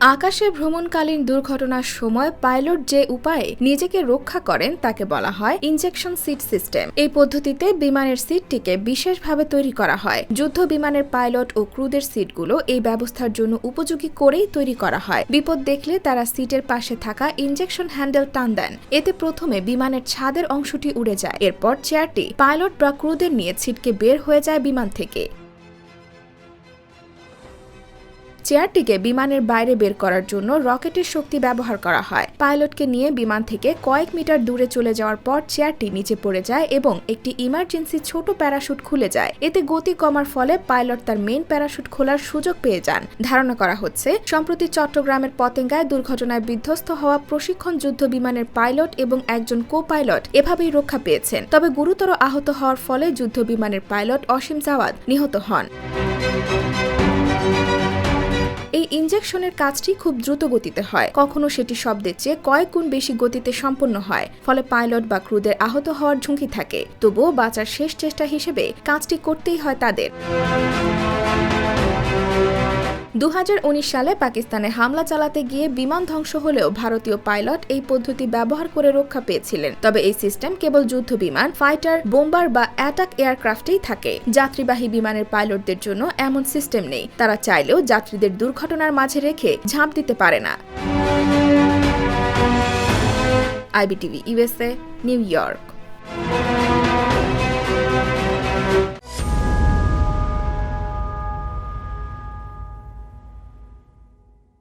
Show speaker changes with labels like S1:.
S1: আকাশে ভ্রমণকালীন দুর্ঘটনার সময় পাইলট যে উপায়ে নিজেকে রক্ষা করেন তাকে বলা হয় ইনজেকশন সিট সিস্টেম এই পদ্ধতিতে বিমানের সিটটিকে বিশেষভাবে তৈরি করা হয়। যুদ্ধ বিমানের পাইলট ও ক্রুদের সিটগুলো এই ব্যবস্থার জন্য উপযোগী করেই তৈরি করা হয়। বিপদ দেখলে তারা সিটের পাশে থাকা ইনজেকশন হ্যান্ডেল টান দেন। এতে প্রথমে বিমানের ছাদের অংশটি উড়ে যায়। এরপর চেয়ারটি পাইলট বা ক্রুদের নিয়ে ছিটকে বের হয়ে যায় বিমান থেকে। চেয়ারটিকে বিমানের বাইরে বের করার জন্য রকেটের শক্তি ব্যবহার করা হয়। পাইলটকে নিয়ে বিমান থেকে কয়েক মিটার দূরে চলে যাওয়ার পর চেয়ারটি নিচে পড়ে যায় এবং একটি ইমার্জেন্সি ছোট প্যারাশুট খুলে যায়। এতে গতি কমার ফলে পাইলট তার মেইন প্যারাশুট খোলার সুযোগ পেয়ে যান। ধারণা করা হচ্ছে, সম্প্রতি চট্টগ্রামের পতেঙ্গায় দুর্ঘটনায় বিধ্বস্ত হওয়া প্রশিক্ষণ যুদ্ধ বিমানের পাইলট এবং একজন কো পাইলট এভাবেই রক্ষা পেয়েছেন। তবে গুরুতর আহত হওয়ার ফলে যুদ্ধ বিমানের পাইলট অসীম জাওয়াদ নিহত হন। ইনজেকশনের কাজটি খুব দ্রুত গতিতে হয়। কখনো সেটি শব্দের চেয়ে কয়েক গুণ বেশি গতিতে সম্পন্ন হয়, ফলে পাইলট বা ক্রুদের আহত হওয়ার ঝুঁকি থাকে। তবুও বাঁচার শেষ চেষ্টা হিসেবে কাজটি করতেই হয় তাদের। দু হাজার উনিশ সালে পাকিস্তানে হামলা চালাতে গিয়ে বিমান ধ্বংস হলেও ভারতীয় পাইলট এই পদ্ধতি ব্যবহার করে রক্ষা পেয়েছিলেন। তবে এই সিস্টেম কেবল যুদ্ধ বিমান, ফাইটার, বোম্বার বা অ্যাটাক এয়ারক্রাফটেই থাকে। যাত্রীবাহী বিমানের পাইলটদের জন্য এমন সিস্টেম নেই। তারা চাইলেও যাত্রীদের দুর্ঘটনার মাঝে রেখে ঝাঁপ দিতে পারে না। IBTV USA New York.